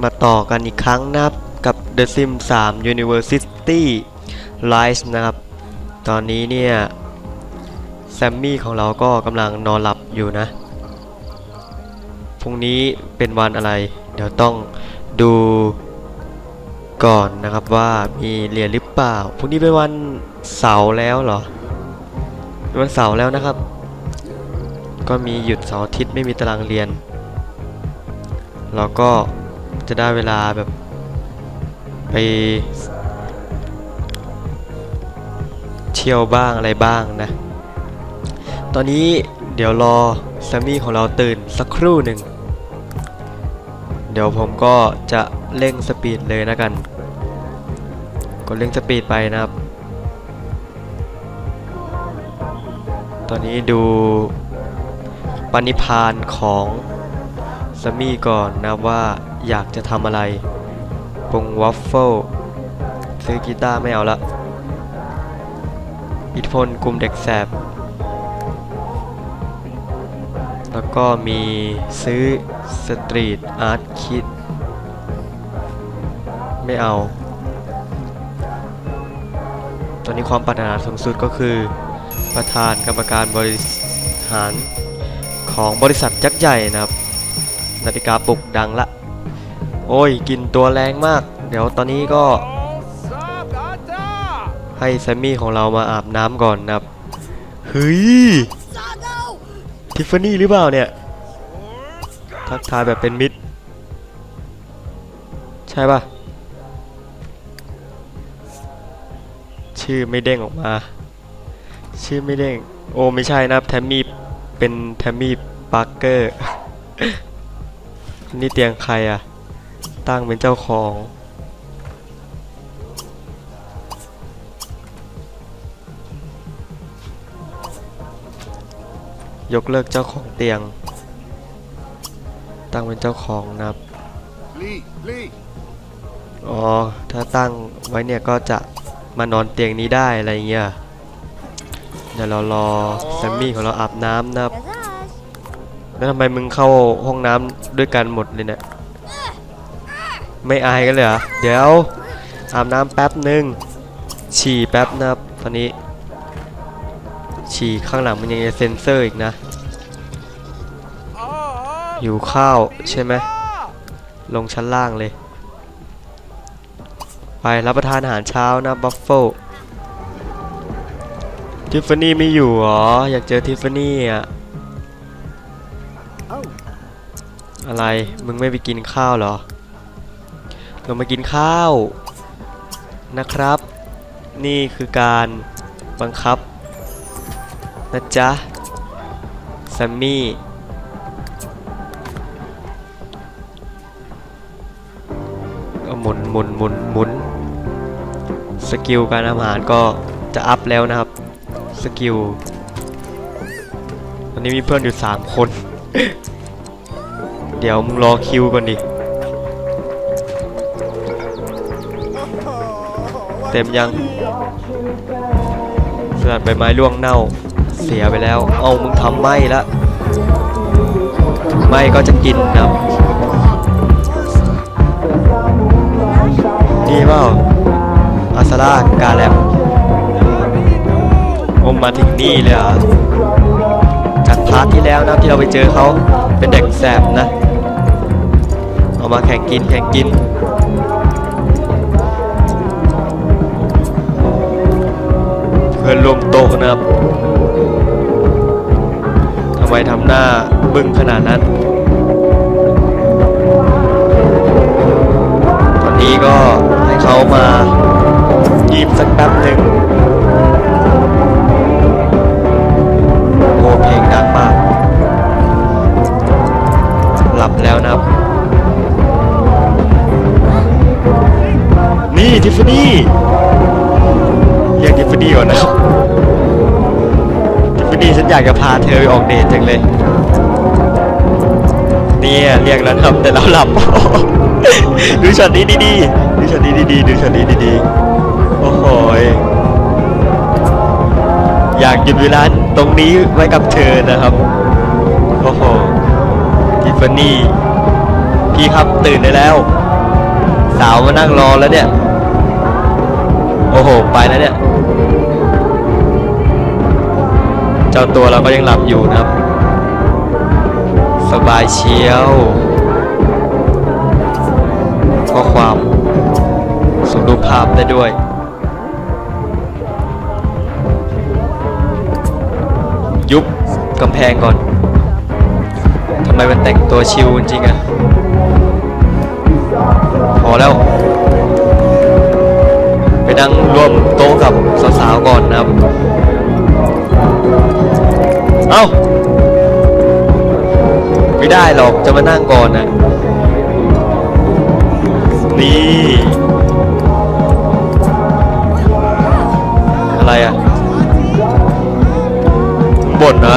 มาต่อกันอีกครั้งนะครับกับ The Sims 3 University Rise นะครับ ตอนนี้เนี่ยแซมมี่ของเราก็กำลังนอนหลับอยู่นะ พรุ่งนี้เป็นวันอะไร เดี๋ยวต้องดูก่อนนะครับว่ามีเรียนหรือเปล่า พรุ่งนี้เป็นวันเสาร์แล้วเหรอ เป็นวันเสาร์แล้วนะครับ ก็มีหยุดเสาร์อาทิตย์ไม่มีตารางเรียนเราก็ จะได้เวลาแบบไปเที่ยวบ้างอะไรบ้างนะ ตอนนี้เดี๋ยวรอแซมมี่ของเราตื่นสักครู่หนึ่ง เดี๋ยวผมก็จะเร่งสปีดเลยนะกัน กดเร่งสปีดไปนะครับ ตอนนี้ดูปณิพานของสมี่ก่อนนะว่า อยากจะทำอะไรปรุงวัฟเฟิลซื้อกีตาร์ไม่เอาละ อิทธิพลกลุ่มเด็กแสบ แล้วก็มีซื้อสตรีทอาร์ตคิด ไม่เอา ตอนนี้ความปรารถนาสูงสุดก็คือประธานกรรมการบริหารของบริษัทยักษ์ใหญ่นะครับ นาฬิกาปลุกดังละ โอ้ยกินตัวแรงมาก เดี๋ยวตอนนี้ก็ให้แซมมี่ของเรามาอาบน้ำก่อนนะครับเฮ้ยทิฟฟานี่หรือเปล่าเนี่ย ทักทายแบบเป็นมิตร ใช่ป่ะชื่อไม่เด้งออกมา ชื่อไม่เด้ง โอ้ไม่ใช่นะครับแทมมี่เป็นแทมมี่ปาร์เกอร์ นี่เตียงใครอะ ตั้งเป็นเจ้าของ ยกเลิกเจ้าของเตียง ตั้งเป็นเจ้าของนะครับ Lee, Lee. อ๋อ ถ้าตั้งไว้เนี่ยก็จะมานอนเตียงนี้ได้อะไรเงี้ย เดี๋ยวเรารอแซมมี่ของเราอาบน้ำนะครับ แล้วทำไมมึงเข้าห้องน้ำด้วยกันหมดเลยเนี่ย ไม่อายกันเลยเหรอ เดี๋ยวอาบน้ำแป๊บหนึ่งฉี่แป๊บนะครับตอนนี้ ฉี่ข้างหลังมันยังจะเซ็นเซอร์อีกนะหิวข้าวใช่ไหมลงชั้นล่างเลย ไปรับประทานอาหารเช้านะบัฟเฟิลทิฟฟานี่ไม่อยู่หรอ อยากเจอทิฟฟานี่อะอะไร มึงไม่ไปกินข้าวหรอ ลงมากินข้าวนะครับ นี่คือการบังคับนะจ๊ะแซมมี่ก็หมุนหมุนหมุนหมุนสกิลการทำอาหารก็จะอัพแล้วนะครับ สกิลตอนนี้มีเพื่อนอยู่ 3 คน เดี๋ยวมึงรอคิวก่อนดิ เต็มยังสลัดใบไม้ร่วงเน่าเสียไปแล้ว เอามึงทำไหมละไหมก็จะกินนะนี่เปล่าอาซาร่ากาแลมอมมาถึงนี่เลยอะจากพาร์ทที่แล้วนะที่เราไปเจอเขาเป็นเด็กแสบนะ เอามาแข่งกินแข่งกิน เพื่อนร่วมโต๊ะนะครับทำไมทำหน้าบึ้งขนาดนั้น ตอนนี้ก็ให้เขามายิ้มสักแป๊บหนึ่งโอ้เพลงดังมาก หลับแล้วนะครับ นี่ทิฟฟานี่เรียกทิฟฟานี่ก่อนนะครับ ทิฟฟานี่ฉันอยากจะพาเธอไปออกเดทจังเลย เนี่ย เรียกแล้วครับแต่เราหลับ ดูช็อตนี้ดีๆดูช็อตนี้ดีๆดูช็อตนี้ดีๆโอ้โหอยากหยุดเวลาตรงนี้ไว้กับเธอนะครับ โอ้โหทิฟฟานี่พี่ครับตื่นได้แล้ว สาวมานั่งรอแล้วเนี่ย โอ้โห ไปแล้วเนี่ย เจ้าตัวเราก็ยังหลับอยู่นะครับ สบายเชียวข้อความส่งรูปภาพได้ด้วยยุบกำแพงก่อน ทำไมมันแต่งตัวชิวจริงอะพอแล้ว ไปนั่งร่วมโต๊ะกับสาวๆก่อนนะครับ เอ้า ไม่ได้หรอกจะมานั่งก่อนนะนี่ อะไรอะบ่นเหรอ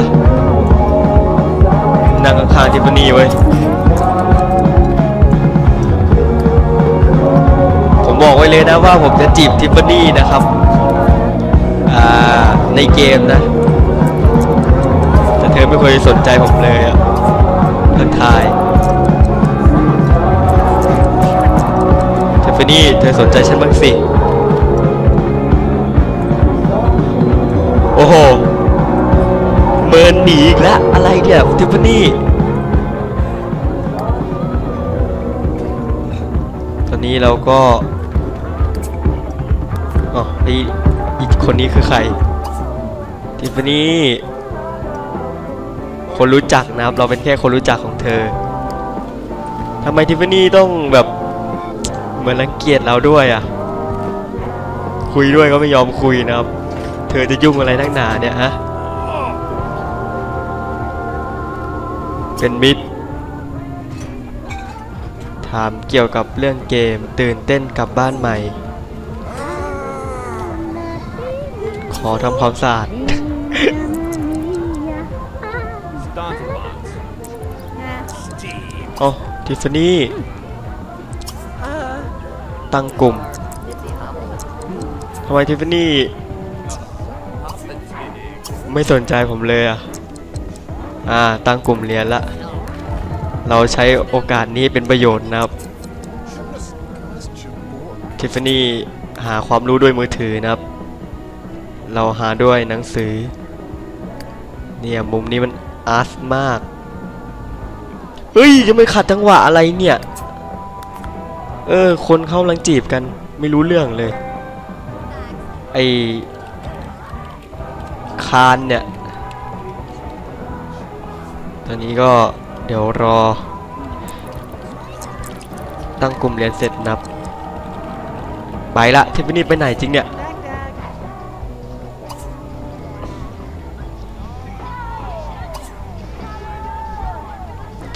นั่งข้างๆทิฟฟานี่ไว้ยผมบอกไว้เลยนะว่าผมจะจีบทิฟฟานี่นะครับอ่าในเกมนะ แต่เธอไม่เคยสนใจผมเลยอะทักทายเทฟฟานี่เธอสนใจฉันบ้างสิ โอ้โห เมินหนีอีกแล้วอะไรเนี่ยเทฟฟานี่ตอนนี้เราก็อ๋อไออีกคนนี้คือใครทิฟฟานี่ คนรู้จักนะครับ เราเป็นแค่คนรู้จักของเธอทำไมทิฟฟานี่ต้องแบบเหมือนรังเกียจเราด้วยอะ คุยด้วยก็ไม่ยอมคุยนะครับ เธอจะยุ่งอะไรนักหนาเนี่ยฮะ เป็นมิตร ถามเกี่ยวกับเรื่องเกมตื่นเต้นกลับบ้านใหม่ ขอทำความสะอาด อ๋อทิฟฟานี่ตั้งกลุ่มทำไมทิฟฟานี่ไม่สนใจผมเลยอะ อ่า ตั้งกลุ่มเรียนละ เราใช้โอกาสนี้เป็นประโยชน์นะครับ ทิฟฟานี่หาความรู้ด้วยมือถือนะครับ เราหาด้วยหนังสือ เนี่ยมุมนี้มันอาร์ตมาก เฮ้ยจะไม่ขัดจังหวะอะไรเนี่ย เออ คนเขาลังจีบกัน ไม่รู้เรื่องเลย ไอคานเนี่ย ตอนนี้ก็เดี๋ยวรอ ตั้งกลุ่มเรียนเสร็จนับ ไปละเทิฟฟานี่ไปไหนจริงเนี่ย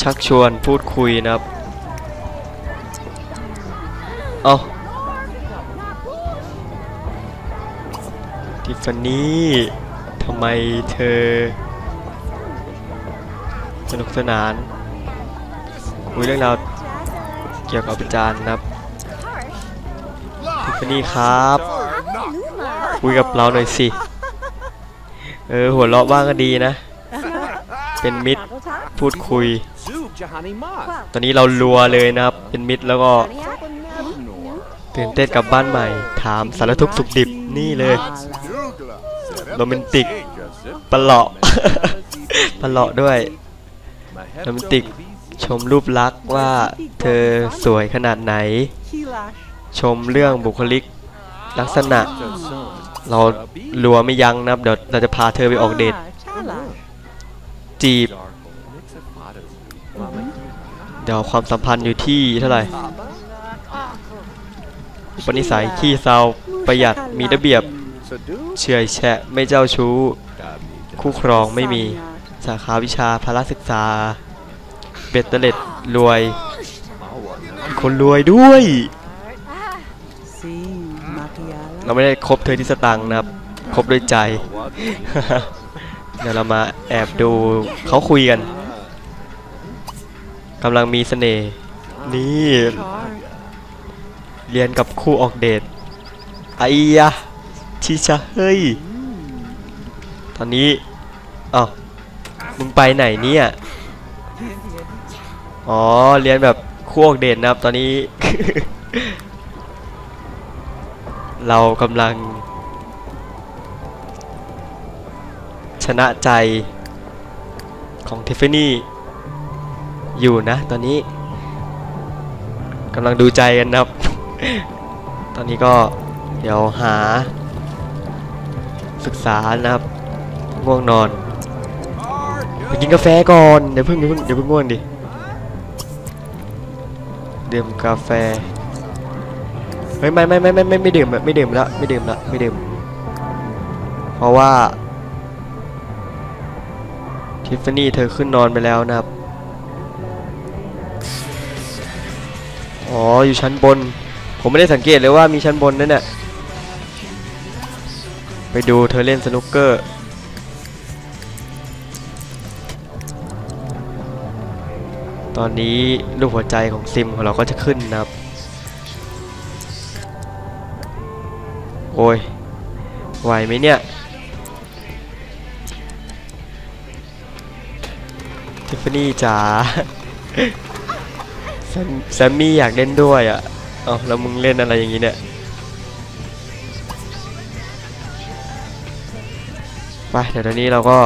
ชักชวนพูดคุยนะครับ เอาทิฟฟานี่ทำไมเธอ สนุกสนาน คุยเรื่องราวเกี่ยวกับอาจารย์นะครับทิฟฟานี่ครับ คุยกับเราหน่อยสิ เออ หัวเราะบ้างก็ดีนะ เป็นมิตรพูดคุย ตอนนี้เรารัวเลยนะครับ เป็นมิตรแล้วก็ตื่นเต้นกับบ้านใหม่ ถามสารทุกข์สุขดิบนี่เลยโรแมนติกปะเหลาะปะเหลาะด้วยโรแมนติกชมรูปลักษณ์ว่าเธอสวยขนาดไหน ชมเรื่องบุคลิกลักษณะ เรารัวไม่ยั้งนะครับเดี๋ยวเราจะพาเธอไปออกเดทจีบ เดี๋ยวความสัมพันธ์อยู่ที่เท่าไหร่ปนิสัยขี้เศร้าประหยัดมีระเบียบเฉื่อยแฉะไม่เจ้าชู้ คู่ครองไม่มีสาขาวิชาพละศึกษา เบ็ดเตล็ดรวย คนรวยด้วย เราไม่ได้คบเธอที่สตังค์นะครับ คบด้วยใจ เดี๋ยวเรามาแอบดูเขาคุยกัน กำลังมีเสน่ห์นี่เรียนกับคู่ออกเดทไอ้ยะชิชะเฮ้ย ตอนนี้อ้าวมึงไปไหนเนี่ยอ๋อเรียนแบบคู่คู่ออกเดทนะครับ ตอนนี้ เรากำลัง ชนะใจของทิฟฟานี่ อยู่นะ ตอนนี้กำลังดูใจกันนะครับ ตอนนี้ก็เดี๋ยวหา ศึกษานะครับง่วงนอนไปกินกาแฟก่อนเดี๋ยวเพิ่งเดี๋ยวเพิ่งเดี๋ยวเพิ่งง่วงดิดื่มกาแฟเฮ้ยไม่ไม่ไม่ไม่ไม่ไม่ดื่มไม่ดื่มละไม่ดื่มละไม่ดื่ม เพราะว่าทิฟฟานี่เธอขึ้นนอนไปแล้วนะครับ อ๋ออยู่ชั้นบน ผมไม่ได้สังเกตเลยว่ามีชั้นบนนั่นน่ะไปดูเธอเล่นสนุกเกอร์ตอนนี้รูปหัวใจของซิมของเราก็จะขึ้นนะครับ โอ้ย ไหวไหมเนี่ย ทิฟฟานี่จ๋า แซมแซมมี่อยากเล่นด้วยอะเอาแล้วมึงเล่นอะไรอย่างนี้เนี่ย ไปเดี๋ยวตอนนี้เราก็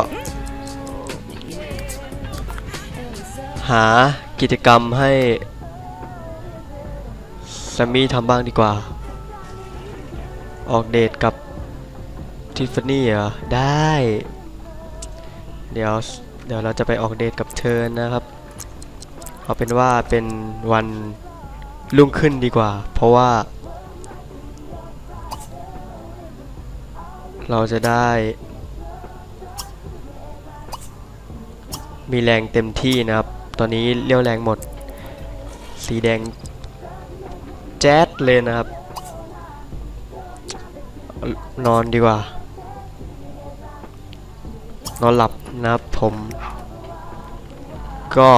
หากิจกรรมให้แซมมี่ทำบ้างดีกว่า ออกเดทกับทิฟฟานี่เหรอ ได้ เดี๋ยว เดี๋ยวเราจะไปออกเดทกับเธอนะครับ เอาเป็นว่าเป็นวันรุ่งขึ้นดีกว่า เพราะว่า เราจะได้ มีแรงเต็มที่นะครับ ตอนนี้เลี้ยวแรงหมด สีแดงแจ๊ดเลยนะครับ นอนดีกว่า นอนหลับนะครับผม ก็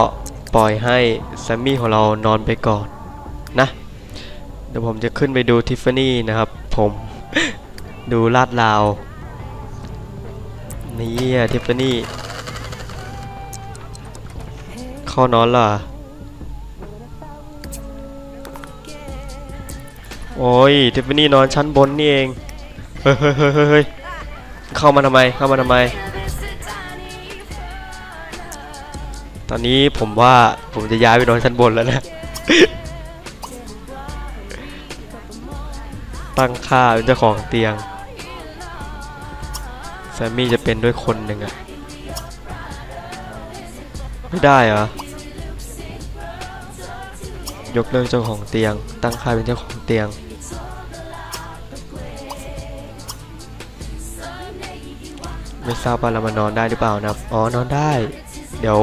ปล่อยให้แซมมี่ของเรานอนไปก่อนนะเดี๋ยวผมจะขึ้นไปดูทิฟฟานี่นะครับ ผมดูลาดลาวนี่ทิฟฟานี่เข้านอนล่ะโอ้ยทิฟฟานี่นอนชั้นบนนี่เองเฮ้ยเฮ้ยเฮ้ยเฮ้ยเข้ามาทำไมเข้ามาทำไม ตอนนี้ผมว่าผมจะย้ายไปนอนชั้นบนแล้วนะ ตั้งค่าเป็นเจ้าของเตียง แซมมี่จะเป็นด้วยคนหนึ่งอะไม่ได้เหรอยกเลิกเจ้าของเตียง ตั้งค่าเป็นเจ้าของเตียง ไม่ทราบว่าเรามานอนได้หรือเปล่านะอ๋อนอนได้ เดี๋ยว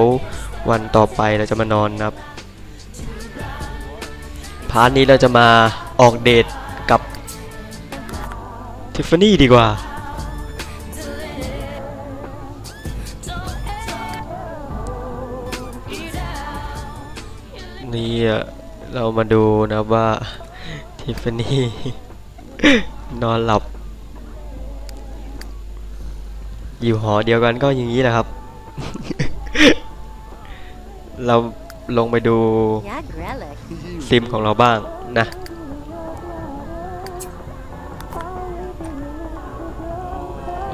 วันต่อไปเราจะมานอนนะครับพาร์ทนี้เราจะมาออกเดทกับทิฟฟานี่ดีกว่า นี่อะเรามาดูนะว่าทิฟฟานี่นอนหลับ อยู่หอเดียวกันก็อย่างนี้แหละครับ เราลงไปดูซิมของเราบ้างนะ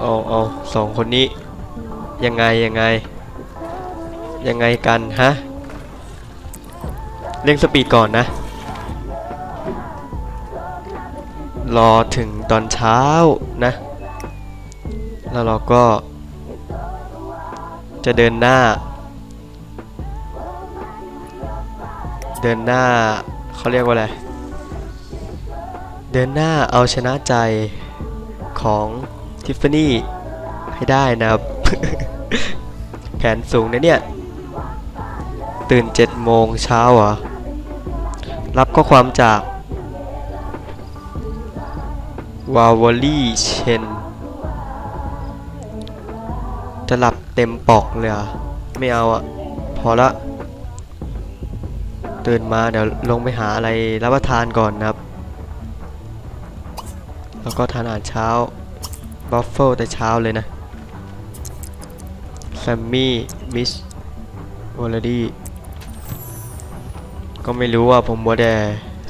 เอาเอาสองคนนี้ ยังไง ยังไง ยังไงกันฮะเร่งสปีดก่อนนะ รอถึงตอนเช้านะ แล้วเราก็จะเดินหน้า เดินหน้าเขาเรียกว่าอะไร เดินหน้าเอาชนะใจของทิฟฟานี่ให้ได้นะครับ แผนสูงนะเนี่ย ตื่น7โมงเช้าเหรอ รับข้อความจากวาวอลี่เชนจะหลับเต็มปอกเลยอะ ไม่เอาอะ พอละ ตื่นมาเดี๋ยวลงไปหาอะไรรับประทานก่อนนะครับ แล้วก็ทานอาหารเช้าบัฟเฟิลแต่เช้าเลยนะแซมมี่มิชวอลดี้ก็ไม่รู้ว่าผมมัวแต่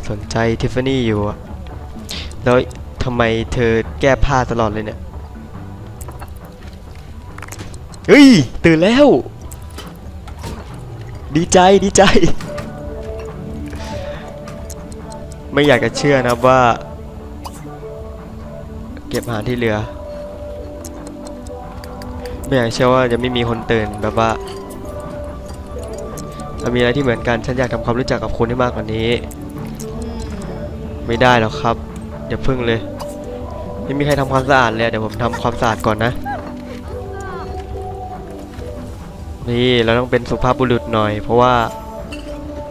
สนใจทิฟฟานี่อยู่อะแล้วทำไมเธอแก้ผ้าตลอดเลยเนี่ยเฮ้ย ตื่นแล้ว ดีใจดีใจ ไม่อยากจะเชื่อนะว่า เก็บอาหารที่เหลือ ไม่อยากเชื่อว่าจะไม่มีคนตื่นแบบว่าเรามีอะไรที่เหมือนกันฉันอยากทำความรู้จักกับคุณให้มากกว่านี้ ไม่ได้หรอกครับอย่าพึ่งเลยไม่มีใครทำความสะอาดเลยเดี๋ยวผมทำความสะอาดก่อนนะ นี่เราต้องเป็นสุภาพบุรุษหน่อย เพราะว่า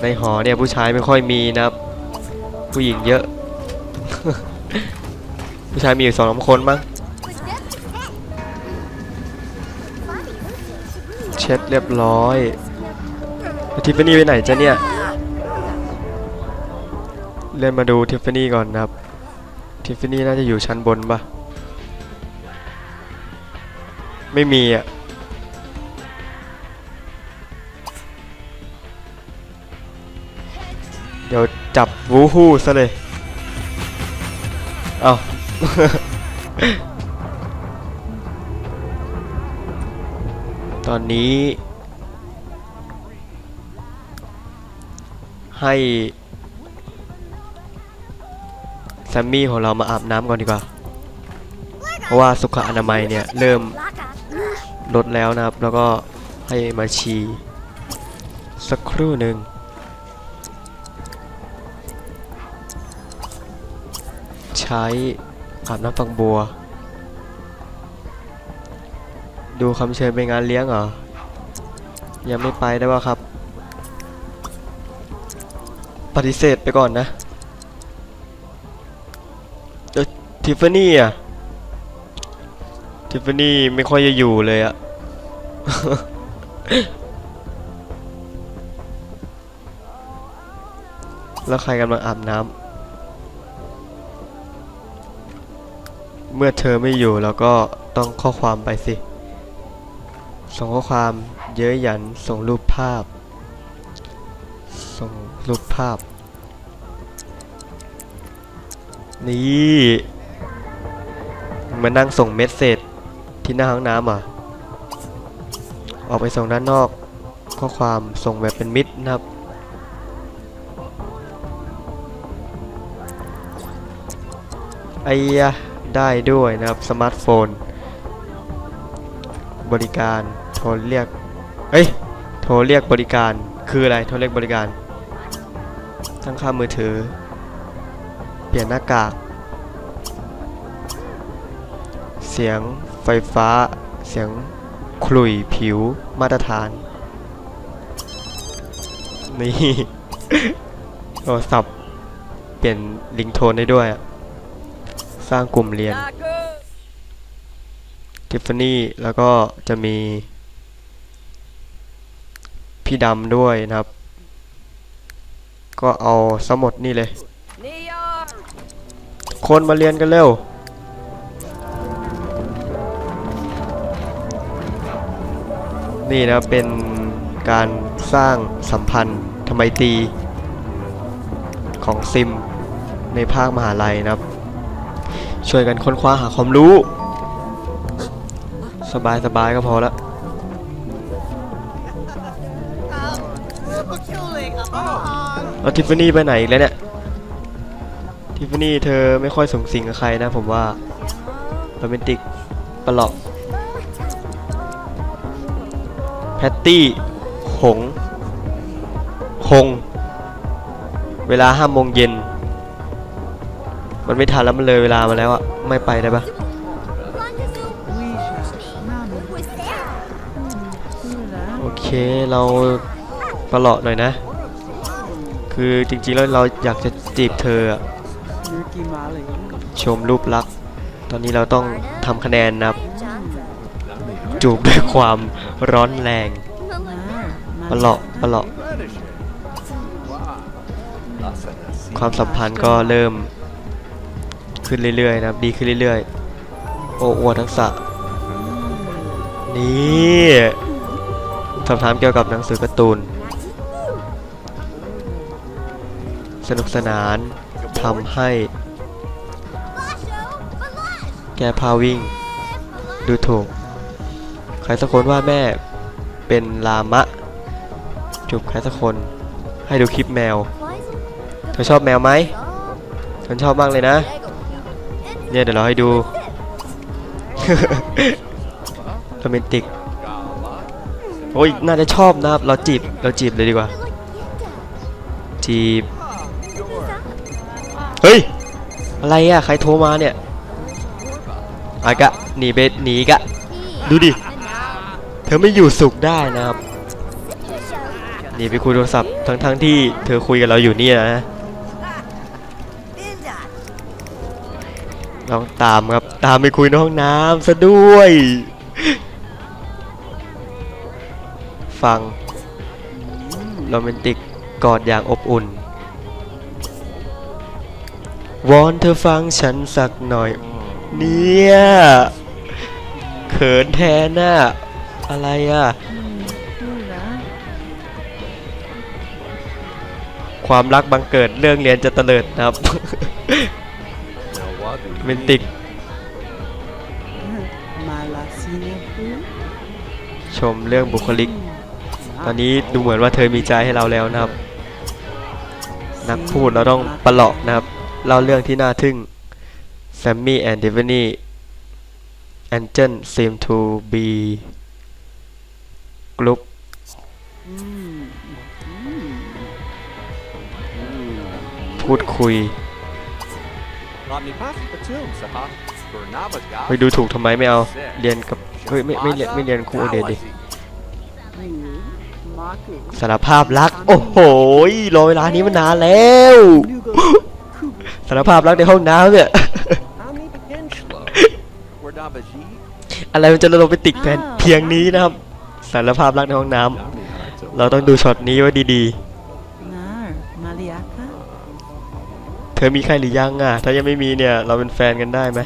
ในหอเนี่ยผู้ชายไม่ค่อยมีนะครับ ผู้หญิงเยอะ ผู้ชายมีอยู่สองสามคนมั้งเช็ดเรียบร้อยทิฟฟานี่ไปไหนจ๊ะเนี่ย เล่นมาดูทิฟฟานี่ก่อนนะครับ ทิฟฟานี่น่าจะอยู่ชั้นบนปะไม่มีอะ เดี๋ยวจับวูฮู้ซะเลย เอาตอนนี้ ให้แซมมี่ของเรามาอาบน้ำก่อนดีกว่า เพราะว่าสุขอนามัยเนี่ย เริ่มลดแล้วนะครับ แล้วก็ให้มาชีสักครู่หนึ่ง ใช้อาบน้ำฝักบัว ดูคำเชิญไปงานเลี้ยงเหรอ ยังไม่ไปได้ว่าครับ ปฏิเสธไปก่อนนะเอ้ยทิฟฟานี่อะ ทิฟฟานี่ไม่ค่อยจะอยู่เลยอะแล้วใครกำลังอาบน้ำ เมื่อเธอไม่อยู่เราก็ต้องข้อความไปสิ ส่งข้อความเย้ยหยันส่งรูปภาพ ส่งรูปภาพ นี่มานั่งส่งเมสเซจที่หน้าห้องน้ำอะ ออกไปส่งด้านนอก ข้อความส่งแบบเป็นมิตรนะครับไอ้ยะ ได้ด้วยนะครับสมาร์ทโฟน บริการโทรเรียกเอ้ยโทรเรียกบริการคืออะไรโทรเรียกบริการ ตั้งค่ามือถือ เปลี่ยนหน้ากาก เสียงไฟฟ้า เสียงขลุ่ยผิวมาตรฐาน นี่โทรศัพท์เปลี่ยนลิงโทนได้ด้วยอะ สร้างกลุ่มเรียนทิฟฟานี่แล้วก็จะมี พี่ดำด้วยนะครับ ก็เอาสมุดนี่เลย คนมาเรียนกันเร็วนี่นะเป็นการสร้างสัมพันธ์ทำไมตรีของซิมในภาคมหาลัยนะครับ ช่วยกันค้นคว้าหาความรู้ สบายสบายก็พอละแล้วทิฟฟานี่ไปไหนอีกแล้วเนี่ย ทิฟฟานี่เธอไม่ค่อยสูงสิงกับใครนะผมว่าโรแมนติกปลอกแพตตี้ หง หง เวลาห้าโมงเย็น มันไม่ทันแล้วมันเลยเวลามาแล้วอะไม่ไปได้ปะโอเคเราประหลาดหน่อยนะ คือจริงๆแล้วเราอยากจะจีบเธออะชมรูปลักษณ์ตอนนี้เราต้องทำคะแนนนะจูบด้วยความร้อนแรงประหลาดประหลาดความสัมพันธ์ก็เริ่ม ขึ้นเรื่อยๆนะครับดีขึ้นเรื่อยๆ โอ้อวดทักษะ นี่สอบถามเกี่ยวกับหนังสือการ์ตูน สนุกสนานทำให้ แกพาวิ่ง ดูถูก ใครสักคนว่าแม่เป็นลามะจูบใครสักคน ให้ดูคลิปแมว เธอชอบแมวไหมฉันชอบมากเลยนะ เนี่ยเดี๋ยวเราให้ดู โรแมนติก โอ้ย น่าจะชอบนะครับ เราจีบ เราจีบเลยดีกว่า จีบ เฮ้ย อะไรอะ ใครโทรมาเนี่ยอากะ หนีเบสหนีกะ ดูดิ เธอไม่อยู่สุขได้นะครับ หนีไปคุยโทรศัพท์ทั้งทั้งๆที่เธอคุยกับเราอยู่เนี่ยนะ ลองตามครับ ตามไปคุยในห้องน้ำซะด้วย ฟังโรแมนติกกอดอย่างอบอุ่น วอนเธอฟังฉันสักหน่อย เนี่ยเขินแทนน่ะอะไรอะ ความรักบังเกิดเรื่องเรียนจะเตลิดนะครับ โรแมนติกชมเรื่องบุคลิก ตอนนี้ดูเหมือนว่าเธอมีใจให้เราแล้วนะครับ นักพูดเราต้องประหลอกนะครับ เล่าเรื่องที่น่าทึ่ง Sammy and Tiffany Angel seem to be group พูดคุย Rodney Puff, a tomb, Saha. Bernaba เฮ้ย ดูถูกทำไมไม่เอาเรียนกับเฮ้ยไม่ไม่เรียนไม่เรียนครูโอเดตดิสารภาพรัก โอ้โหยรอเวลานี้มานานแล้วสารภาพรักในห้องน้ำเนี่ย Ami Henschlo. Wardaba Ji. อะไรมันจะโรแมนติกแพนเพียงนี้นะครับสารภาพรักในห้องน้ำเราต้องดูช็อตนี้ไว้ดีๆ เธอมีใครหรือยังอะ ถ้ายังไม่มีเนี่ย เราเป็นแฟนกันได้ไหม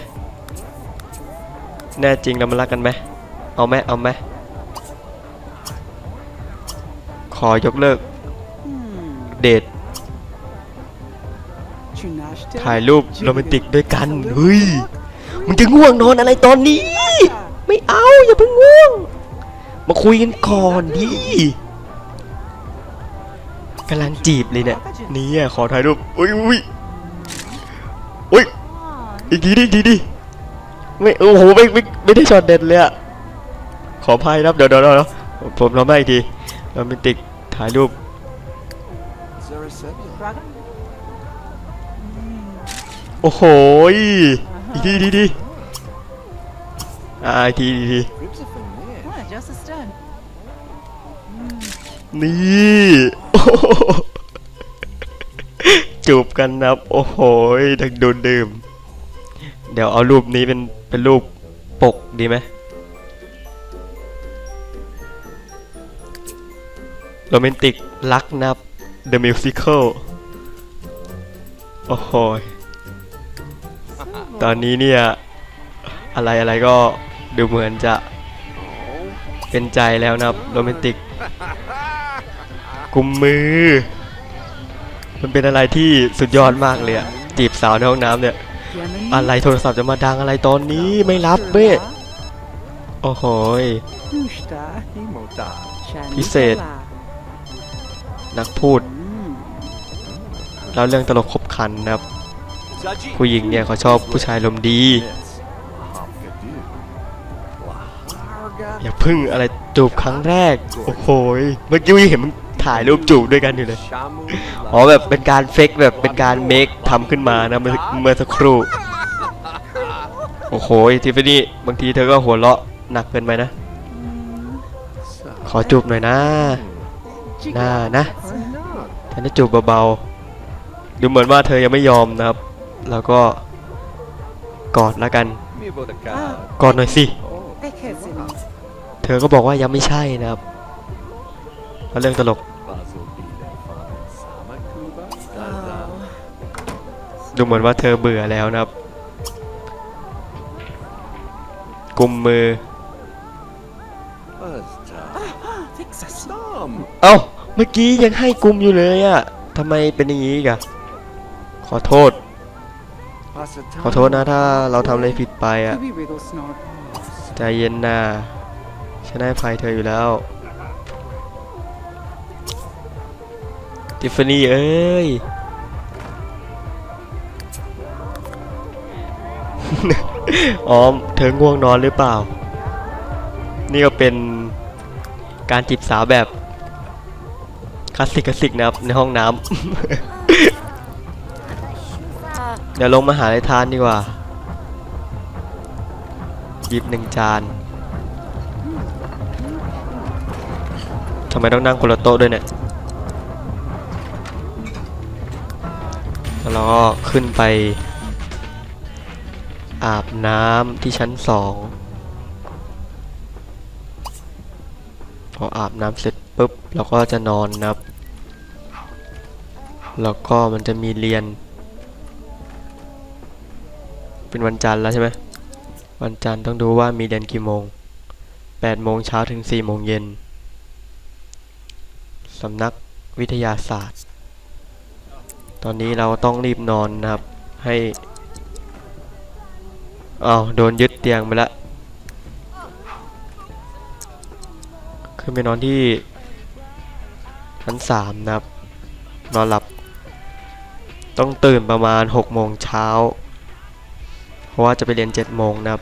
แน่จริงเรามารักกันไหม เอาไหมเอาไหม ขอยกเลิก เดท ถ่ายรูปโรแมนติกด้วยกัน เฮ้ย มึงจะง่วงนอนอะไรตอนนี้ ไม่เอาอย่าเพิ่งง่วง มาคุยกันก่อนดิกำลังจีบเลยเนี่ยนี่อะขอถ่ายรูป อุ้ยอุ้ยอุ้ย อีกทีดิอีกทีดิไม่โอ้โหไม่ไม่ไม่ได้ช็อตเด็ดเลยอะขออภัยนะครับเดี๋ยวเดี๋ยวเดี๋ยวผมเราไม่อีกทีโรแมนติกถ่ายรูป Zarasebia. โอ้โหยอีกทีดีดีอ่าอีกทีดีดี Ripsifin, yeah. just a stone. นี่โอ้โหจูบกันนะครับ โอ้โหยดังโดนดื่ม เดี๋ยวเอารูปนี้เป็นเป็นรูปปกดีไหมโรแมนติกรักนับ The Musical โอ้โหตอนนี้เนี่ย อะไรอะไรก็ดูเหมือนจะเป็นใจแล้วนะครับโรแมนติกกุมมือ มันเป็นอะไรที่สุดยอดมากเลยอะจีบสาวในห้องน้ำเนี่ย อะไรโทรศัพท์จะมาดังอะไรตอนนี้ไม่รับเบ้โอ้โหย Himota. พิเศษ นักพูดแล้วเรื่องตลกขบขันนะครับ Zaji. ผู้หญิงเนี่ยเขาชอบผู้ชายลมณ์ดี Yes. Hopkadu. Waharga. อย่าพึ่งอะไรจูบครั้งแรก โอ้โหยเมื่อกี้เห็นมึง ถ่ายรูปจูบด้วยกันอยู่เลย Shamu. อ๋อแบบเป็นการเฟกแบบเป็นการเมคทำขึ้นมานะเมื่อเมื่อสักครู่ โอ้โหทิฟฟานี่บางทีเธอก็หัวเราะหนักเกินไปนะ ขอจูบหน่อยนะหน้านะท่านจะจูบเบาๆ ดูเหมือนว่าเธอยังไม่ยอมนะครับ แล้วก็กอดแล้วกัน Mibodaka. กอดหน่อยสิ Oh. เธอก็บอกว่ายังไม่ใช่นะครับแล้วเรื่องตลก ดูเหมือนว่าเธอเบื่อแล้วนะครับกุมมือ Buzzta. Stom. เอ้า เมื่อกี้ยังให้กุมอยู่เลยอะทำไมเป็นอย่างนี้อีกอะขอโทษ ขอโทษนะถ้าเราทำอะไรผิดไปอะ Maybe wiggle snort. ใจเย็นนะฉันให้อภัยเธออยู่แล้วทิฟฟานี่เอ้ย อ๋อเธอง่วงนอนหรือเปล่า นี่ก็เป็นการจีบสาวแบบคลาสสิกคลาสสิกนะครับในห้องน้ำ เดี๋ยวลงมาหาอะไรทานดีกว่าหยิบหนึ่งจานทำไมต้องนั่งคนละโต๊ะด้วยเนี่ย แล้วเราก็ขึ้นไป อาบน้ำที่ชั้นสองพออาบน้ำเสร็จปุ๊บเราก็จะนอนนะครับ แล้วก็มันจะมีเรียน เป็นวันจันทร์แล้วใช่ไหมวันจันทร์ต้องดูว่ามีเรียนกี่โมง8โมงเช้าถึง4โมงเย็นสำนักวิทยาศาสตร์ ตอนนี้เราต้องรีบนอนนะครับให้ อ้าวโดนยึดเตียงไปละขึ้นไปนอนที่ชั้นสามนะครับ นอนหลับ ต้องตื่นประมาณ6โมงเช้า เพราะว่าจะไปเรียน7โมงนะครับ